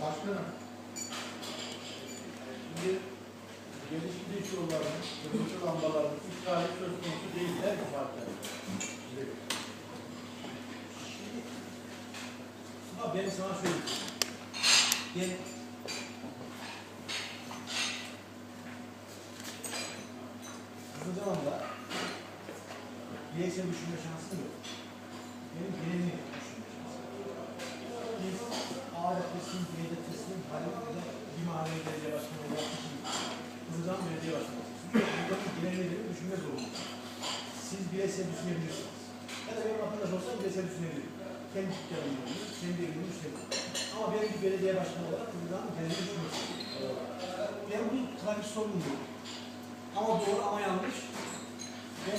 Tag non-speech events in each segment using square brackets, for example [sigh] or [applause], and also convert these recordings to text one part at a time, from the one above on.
Başkanım. Şimdi gelişmiş yolların, kırmızı lambaların iptali söz konusu değil her partide. Ama ben sana söyleyeyim. Ben Kızılcahamam'da bireysel düşünme şansım yok. Benim genelini düşünme şansım yok. Biz ağaç teslim, beyde teslim, halinde bir mahalle belediye başkanı olarak. Kızılcahamam belediye başkanı. Bunların genelini düşünme zorundayız. Siz bireysel düşünebilirsiniz. Ya da benim vatandaş olsam bireysel düşünebilirim. Kendi dükkanımı olur, kendi evimi düşünebilirim. Ama ben bir belediye başkanı olarak Kızılcahamam kendini düşünüyorum. Ben bu trafik yok. Ama doğru ama yanlış. Ben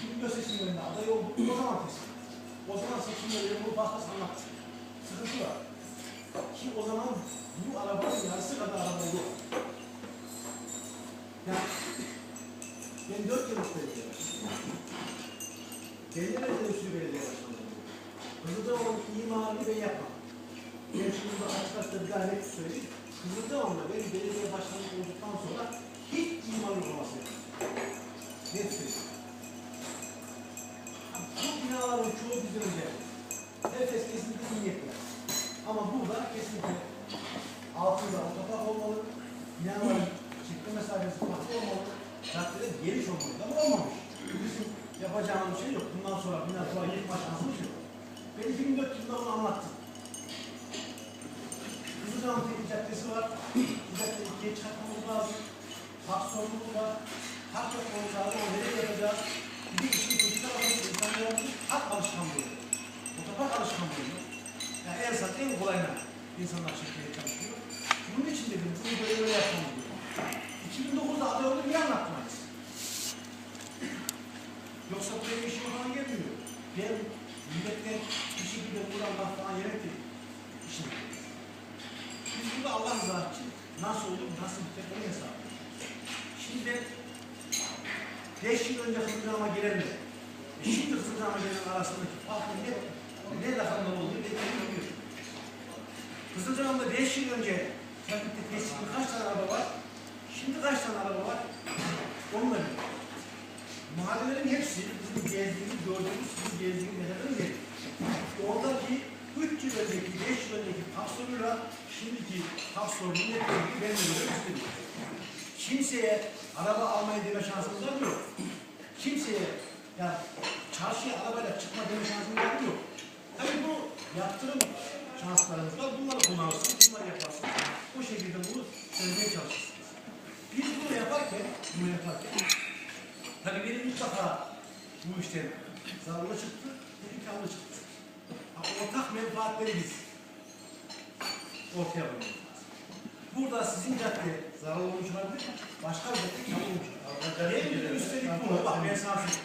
Kimliyor seçimlerinde aday oldum. O zaman teslim. O zaman seçimleri bunu başkası anlattı. Sıkıntı var. Ki o zaman bu arabanın yarısı kadar araba yok. Yani ben dört yıllık belediye başkanıyım. Belediye belediye usulü belediye başkanıyım. Kızılcahamam'ın imarını ben yapmam. Ben şimdi bu açık açık bir daha net söyleyeyim. Kızılcahamam'da benim belediye başkanı olduktan sonra hiç imar uygulaması yapmadım. Net söyleyeyim. Bu binaların çoğu bizim önce. Herkes kesinlikle iyi niyetli. Ama burada kesinlikle altında otopark olmalı, binaların çıkma mesafesi farklı olmalı, caddeler geniş olmalı. Ama olmamış. Bizim yapacağımız şey yok. Bundan sonra, bundan sonra yıkma şansımız yok. Ben 2004 yılında bunu anlattım. Kızılcahamam Teknik Caddesi var. Bu caddeyi ikiye çıkartmamız lazım. Sorunumuz var. Park yapmamız lazım. O nereye yapacağız? Bir de işin kötü tarafı insanların park alışkanlığı. Otopark alışkanlığı. Yani en sat en kolayına insanlar çekmeye çalışıyor. Bunun için dedim bunu böyle böyle yapmamız gerekiyor. 2009'da aday oldum niye anlatmayız? Yoksa buraya bir şey falan gelmiyor. Ben milletten bir şekilde buradan laf yemek değil. İşim. Biz burada Allah rızası için nasıl olur, nasıl biter onu hesaplıyoruz. Şimdi ben 5 yıl önce Kızılcahamam'a gelenle şimdi Kızılcahamam'a gelen arasındaki farkın ne, ne rakamlar olduğunu biliyorum. Kızılcahamam'da 5 yıl önce trafikte tespitli kaç tane araba var? Şimdi kaç tane araba var? Onunla biliyorum. Mahallelerin hepsi bizim gezdiğimiz, gördüğümüz, sizin gezdiğiniz yerlerin yeri. Oradaki 3 yıl önceki, 5 yıl önceki taksonuyla şimdiki taksonun bildiğini ben de istedim. Kimseye araba almayı deme şansımız yok? Kimseye ya çarşıya arabayla çıkma deme şansımız yok? Tabii bu yaptırım şanslarımız var. Bunları kullansın, bunları yaparsın. Bu şekilde bunu çözmeye çalışırsınız. Biz bunu yaparken, bunu yaparken Tabii benim mutlaka bu işten zararlı çıktı, benim karlı çıktı. Ortak menfaatleri biz ortaya koymamız lazım. Burada sizin cadde zararlı olmuş olabilir, başka bir cadde karlı olmuş olabilir. De üstelik bunu, bak ben sana söyleyeyim.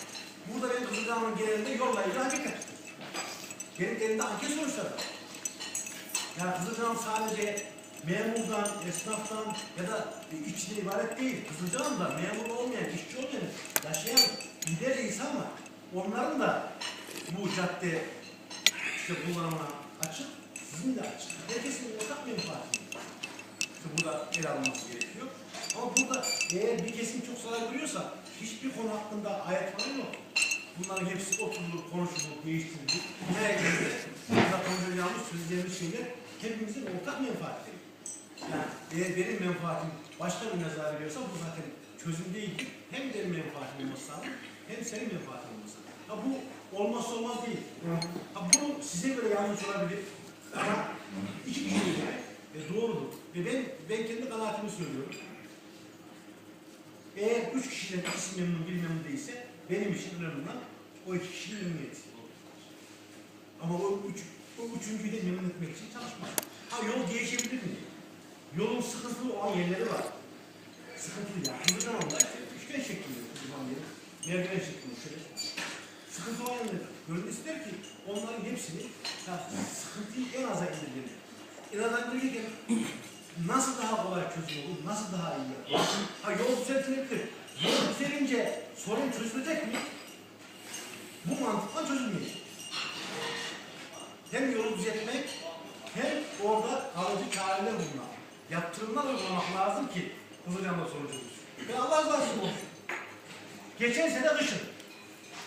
Burada benim Kızılcahamam'ın genelinde yolla ilgili yaptım. Benim elimde anket sonuçları var. Yani Kızılcahamam sadece memurdan, esnaftan ya da işçiden ibaret değil. Kızılcahamam'da memur olmayan, işçi olmayan, yaşayan lider insan var. Onların da bu cadde işte kullanımına açık, sizin de açık. Herkesin ortak menfaati. Burada el alınması gerekiyor. Ama burada eğer bir kesim çok zarar görüyorsa hiçbir konu hakkında ayet falan yok. Bunların hepsi oturulur, konuşulur, değiştirilir. Herkese burada konuşacağımız, söyleyeceğimiz şeyler hepimizin ortak menfaatleri. Yani eğer benim menfaatim başka birine zarar veriyorsa bu zaten çözüm değildir. Hem benim menfaatim olması hem senin menfaatin olması. Ha bu olmazsa olmaz değil. Ha bunu size göre yanlış olabilir. Ama iki kişiye göre e, doğrudur. Ve ben, ben kendi kanaatimi söylüyorum. Eğer üç kişiden ikisi memnun, biri memnun değilse benim için önemli olan o iki kişinin memnuniyeti. Ama o, üç, o üçüncüyü de memnun etmek için çalışmak. Ha yol değişebilir mi? Yolun sıkıntılı olan yerleri var. Sıkıntılı yani. Kızılcahamam'da işte üçgen şeklinde. Merdiven şeklinde şöyle. Sıkıntı olan yerler. Gönül ister ki onların hepsini ya, sıkıntıyı en aza indirgelir. En aza indirgerken nasıl daha kolay çözüm olur, nasıl daha iyi yapılır? Ha yol düzeltilebilir. Yol düzelince sorun çözülecek mi? Bu mantıkla çözülmeyecek. Hem yolu düzeltmek hem orada kalıcı çareler bunlar. Yaptırımlar uygulamak lazım ki Kızılcan'da sonucu olsun. Ve Allah razı olsun. Geçen sene kışın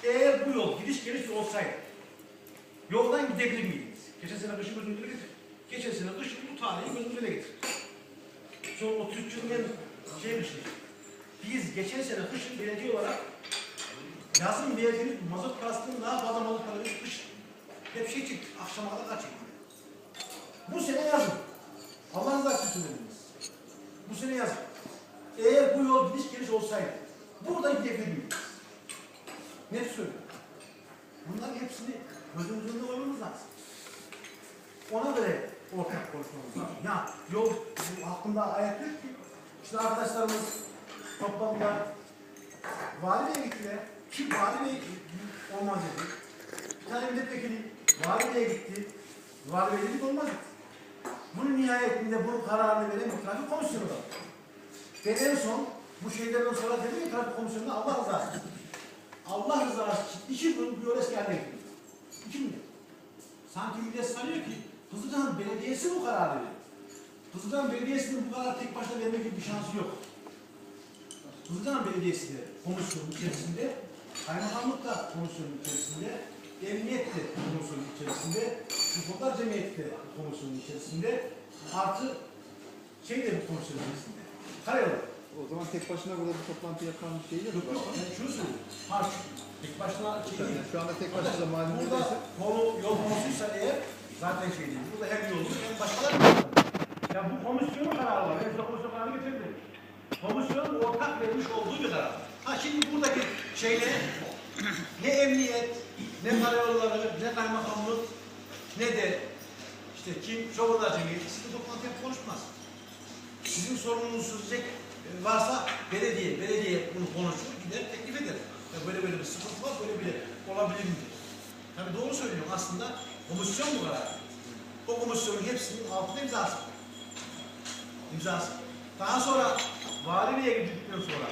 eğer bu yol gidiş geliş olsaydı yoldan gidebilir miydiniz? Geçen sene kışın gözümüze getir. Geçen sene kışın bu tarihi gözümüze getir. Son 33 yılın en şey bir. Biz geçen sene kışın belediye olarak yazın verdiğimiz mazot kastının daha fazla mazot kalorisi kışın. Hep şey çıktı. Akşama kadar kaç. Bu sene yazın. Allah rızası için söylediniz. Bu sene yazın. Eğer bu yol gidiş geliş olsaydı burada gidebilir miyiz? Net söylüyorum. Bunların hepsini gözümüzün önüne koymamız lazım. Ona göre ortak konuşmamız lazım. Ya yol bu hakkında ayet yok ki. İşte arkadaşlarımız toplandılar. Vali Bey'e gittiler. Kim Vali Bey olmaz dedi. Bir tane milletvekili Vali Bey'e gitti. Vali Bey dedi ki olmaz dedi. Bunun nihayetinde bunun kararını veren bir trafik komisyonu var. Ve en son bu şeylerden sonra dedi ki trafik komisyonunda Allah rızası için. Allah rızası için iki gün eski haline getirdi. İki gün. Sanki millet sanıyor ki Kızılcahamam Belediyesi bu kararı veriyor. Kızılcahamam Belediyesi'nin bu kararı tek başına vermek gibi bir şansı yok. Kızılcahamam Belediyesi de komisyonun içerisinde, kaymakamlık da komisyonun içerisinde, emniyet de komisyonun içerisinde, Ufuklar Cemiyeti de komisyonun içerisinde, artı şey de bu komisyonun içerisinde. Karayolu. O zaman tek başına burada bir toplantı yapan bir şey yok. Yok yok, ben şunu söylüyorum. Ha, tek başına şey değil. Yani şu anda tek başına malum Burada değilse konu yol konusuysa eğer zaten şey değil. Burada hem yolcu hem başkaları da. Ya bu komisyonun kararı var. Ben size komisyon kararı getirdim. Komisyonun ortak vermiş olduğu bir karar. Ha şimdi buradaki şeyle ne emniyet, ne karayolları, ne kaymakamlık, ne de işte kim Çobanlar Cemiyeti sizin toplantı yapıp konuşmaz. Sizin sorununuz çözecek varsa belediye, belediye bunu konuşur, gider teklif eder. Ya böyle böyle bir sıkıntı var, böyle bile olabilir mi? Tabii doğru söylüyorum aslında komisyon bu karar. O komisyonun hepsinin altında imzası. İmzası. Daha sonra vali beye gittikten sonra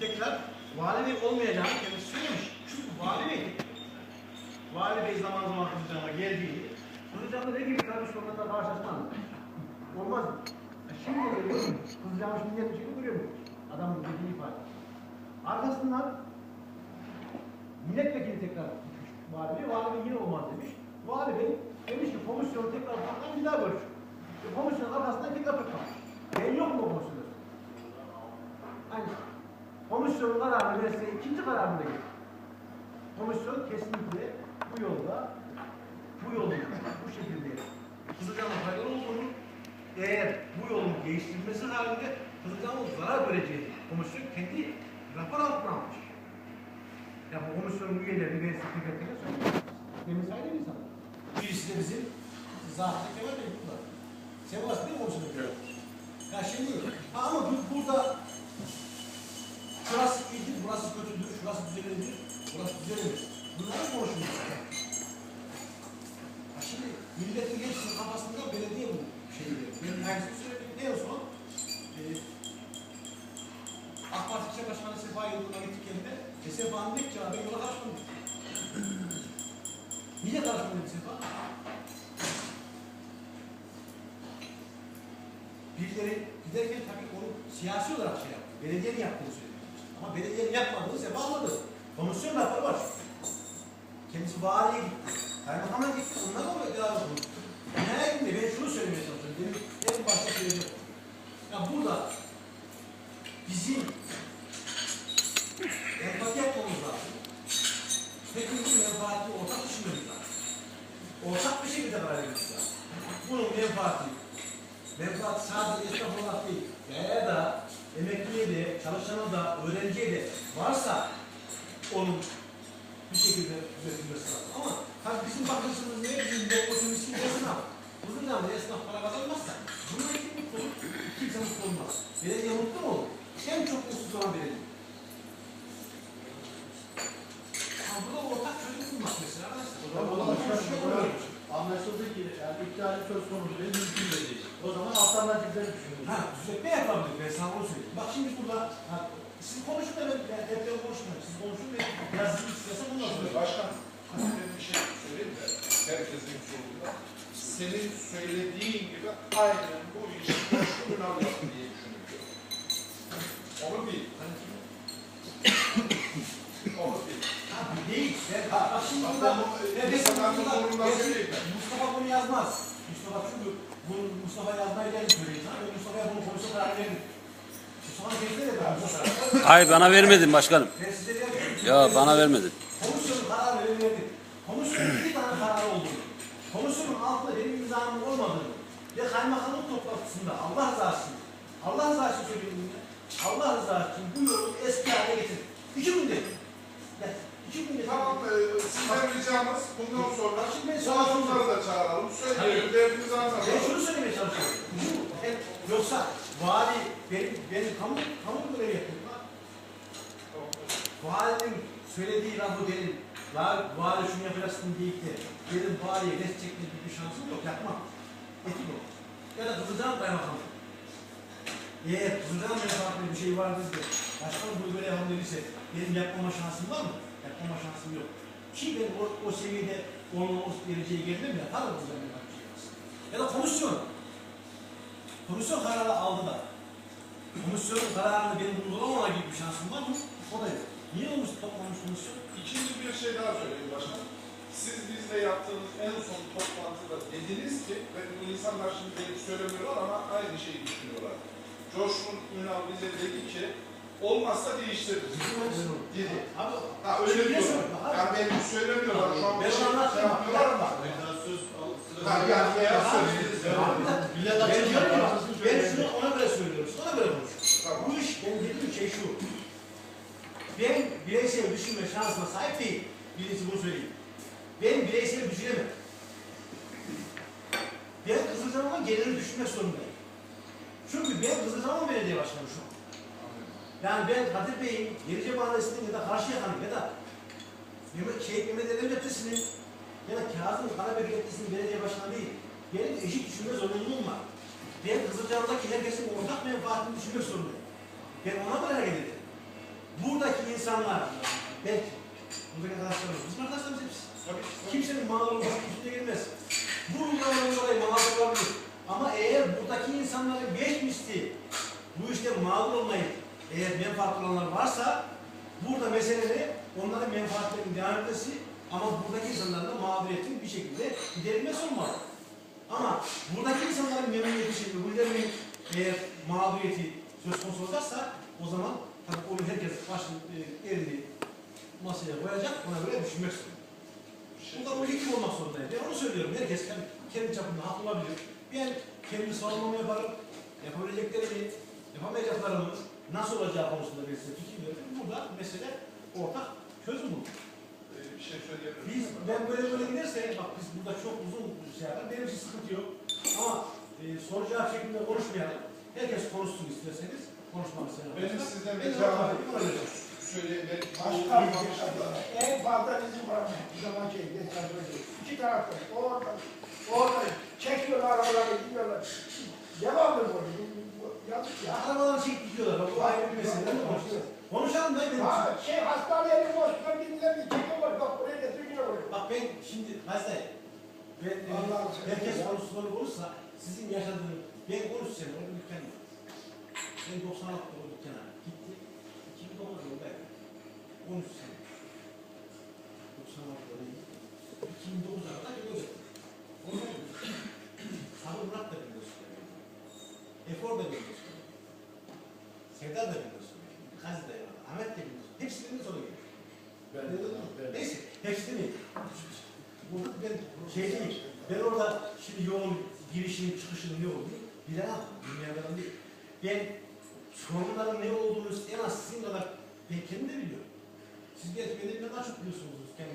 tekrar vali bey olmayacağını kendisi söylemiş. Çünkü vali vali bey zaman zaman Kızılcan'a geldiğini Kızılcan'da ne gibi tartışmalarla karşılaşmaz. Olmaz mı? Şimdi görüyor musun? Kızılcan'ı şimdi net bir şekilde görüyor musun? Adamın dediği ifade. Arkasından milletvekili tekrar gitmiş vali bey. Yine olmaz demiş. Vali bey demiş ki komisyonu tekrar toplayın bir daha görüşün. E, komisyonun arkasından tekrar toplamış. Ben yok mu komisyonda? Hani komisyonun kararını verse ikinci kararını da getir. Komisyon kesinlikle bu yolda bu yolun bu şekilde Kızılcan'a faydalı eğer bu yolun değiştirilmesi halinde Kızılcan'ın zarar göreceğini komisyon kendi rapor altına almış. Ya bu komisyonun üyeleri ve sekreterine söylüyor. Benim saydığım insan. Birisi de bizim Zahra Kemal Bey burada. Sevas değil mi komisyonun? Evet. Ya şimdi ha ama bu, burada şurası iyidir, burası kötüdür, şurası düzelidir, burası düzelir. Bunları konuşuyoruz. Ha şimdi milletin hepsinin kafasında belediye bu şeyleri. Ben aynısını söyledim. En son e, AK Parti İlçe Başkanı Sefa Yıldırım'a gittik yerinde. E Sefa'nın dedi ki abi yola karışmadım. [clears throat] Niye karışmadın Sefa? Birileri giderken tabii onu siyasi olarak şey yaptı. Belediyenin yaptığını söyledi. Ama belediyenin yapmadığını Sefa anladı. Komisyon raporu var. Kendisi valiye gitti. Kaymakama gitti. Onlar da devam ediyor. Nihayetinde ben şunu söylemeye çalışıyorum. Benim en başta söyleyeceğim. Ya burada bizim empati yapmamız lazım. Hepimizin menfaati ortak düşünmemiz lazım. Ortak bir şekilde karar vermemiz lazım. Bunun menfaati, menfaat sadece esnaf olarak değil, veya da emekliye de, çalışana da, öğrenciye de varsa onun bir şekilde düzeltilmesi lazım. Ama tabii bizim bakışımız ne? Bizim bakışımız için esnaf. Uzun zamanda esnaf para kazanmazsa bununla kim mutlu olur? Kimse mutlu olmaz. Belediye mutlu mu olur? En çok mutsuz olan belediye. Ama burada ortak çözüm bulmak mesela arkadaşlar. O zaman Orada başkan bir şey olarak oluyor. anlaşıldı ki yani iptali söz konusu değil, mümkün de değil. O zaman alternatifleri düşünürüz. Ha, düzeltme yapabilir. Ben sana söyleyeyim. Bak şimdi burada, ha, siz konuşun da ben, hep ben konuşmuyorum. Siz konuşun biraz siz istiyorsan bundan sonra. Başkan, ben bir şey söyleyeyim de herkesin sorduğunda senin söylediğin gibi aynen bu işi Coşkun Ünal yaptı diye düşünüyorum. Onu bil. Onu bil. Abi değil. Ben, bak şimdi Bak burada, ben bu- ben, bir ben, sakatlık burada- durumunda ben- söyleyeyim ben. Mustafa bunu yazmaz. Mustafa çünkü bunu Mustafa yazmayı ben söyleyeyim. Ha? Ben Mustafa'ya bunu komisyon kararı veririm. Mustafa'nın kendisi de ben. Mustafa- Hayır bana vermedin başkanım. Ben Ya bana vermedin. Komisyonun kararı verilmedi. Komisyonun bir tane kararı olduğunu, komisyonun altında benim imzamın olmadığını ve kaymakamlık toplantısında Allah rızası için, Allah rızası için söylüyorum ya, Allah rızası için bu yolu eski hale getir. İki günde. Ya, iki günde. Tamam, e, sizden ricamız bundan sonra Şimdi ben Samsunları da çağıralım. Söyleyelim, derdimizi Ben anlatalım. şunu söylemeye çalışıyorum. Bu, hep, yoksa vali, benim, benim kamu, kamu. Valinin söylediği lafı benim, la, vali şunu yapacaksın deyip de benim valiye res çekme gibi bir şansım yok, yapmam. Etik o. Ya da kızacağım kaymakamı. Eğer kızacağım menfaatli bir şey vardır da başkanım bunu böyle yapalım dediyse benim yapmama şansım var mı? Yapmama şansım yok. Ki ben o, o seviyede onun o dereceye geldim ya, tabii kızacağım menfaatli bir şey. Ya da komisyon. Komisyon kararı aldı da. Komisyonun kararını benim uygulamama gibi bir şansım var mı? O da yok. Niye olmuş toplamış komisyon? İkinci bir şey daha söyleyeyim başkanım. Siz bizle yaptığınız en son toplantıda dediniz ki, ve bu insanlar şimdi gelip söylemiyorlar ama aynı şeyi düşünüyorlar. Coşkun Ünal bize dedi ki, olmazsa değiştiririz. Dedi. Abi, Ha öyle diyorlar. Yani beni söylemiyorlar şu an ben şey onu yapmıyorlar dakika ama. Ha yani bir dakika. Millet Ben açık ben şunu ona göre söylüyorum, ona göre konuşuyorum. Bu iş, benim dediğim şey şu. Ben bireysel düşünme şansına sahip değil. Birincisi bunu söyleyeyim. Ben bireysel düşünemem. Ben Kızılcamam'a geliri düşünmek zorundayım. Çünkü ben Kızılcamam belediye başkanı şu an. Yani ben Kadir Bey'in Gerice Mahallesi'nin ya da Karşıyaka'nın ya da şey, Mehmet Edem Caddesi'nin ya da Kazım Karabek Caddesi'nin belediye başkanı değil. Benim eşit düşünme zorunluluğum var. Ben Kızılcamam'daki herkesin ortak menfaatini düşünmek zorundayım. Ben ona göre hareket. Buradaki insanlar, belki, buradaki arkadaşlarımız, bizim arkadaşlarımız hepsi. Kimsenin mağdur olması üstüne gelmez. Bu uygulamadan dolayı mağdur olabilir. Ama eğer buradaki insanların beş misli bu işte mağdur olmayıp eğer menfaat olanlar varsa burada mesele ne? Onların menfaatlerinin devam etmesi ama buradaki insanların da mağduriyetin bir şekilde giderilmesi olmalı. Ama buradaki insanların memnuniyeti şimdi öbürlerinin eğer mağduriyeti söz konusu olacaksa o zaman tabii onu herkes başını e, elini masaya koyacak ona göre düşünmek zorunda. Bu da objektif olmak zorundayım. Ben onu söylüyorum. Herkes kendi, kendi çapında haklı olabilir. Ben kendi savunmamı yaparım. Yapabileceklerimi, yapamayacaklarımı nasıl olacağı konusunda ben size fikir veririm. Burada mesele ortak çözüm bulur. Ee, Bir şey Biz, ben böyle böyle giderse, bak biz burada çok uzun bir şey yapar. Benim için sıkıntı yok. Ama e, soru cevap şeklinde konuşmayalım. Herkes konuşsun isterseniz. Konuşmak Benim sizden Ben ricam. Ben Başkan, en fazla buranın bir zaman şey, böyle iki tarafta, orada, orada çekiyorlar arabaları, gidiyorlar. Devamlı bu, yazık Ya ya. arabadan çek gidiyorlar. Bu ayrı bir mesele. değil mi? Konuşuyoruz. Konuşalım da benim için. Ha, şey hastaneleri boş, kendileri çekiyorlar, bak buraya getiriyor. Bak ben şimdi ben e, Allah'ım herkes konusunda olursa sizin yaşadığınız, ben 13 96 yolu bir kenara gitti. 2009 yılında evlendik. 13 sene. 96 yolu gitti. 2009 arada bir yol gitti. Onu Sarı Murat da biliyorsun. Efor da biliyorsun. Sevda da biliyorsun. Gazi da yanında. Ahmet de biliyorsun. Hepsinin sonu geliyor. Ben, ben, Neyse, hepsini Burada ben şey değil, ben orada şimdi yolun girişini, çıkışını ne oldu? Bilemem, bilmeyenlerim değil. Ben en az sizin kadar kendim de biliyorum. Siz belki benden daha çok biliyorsunuz kendi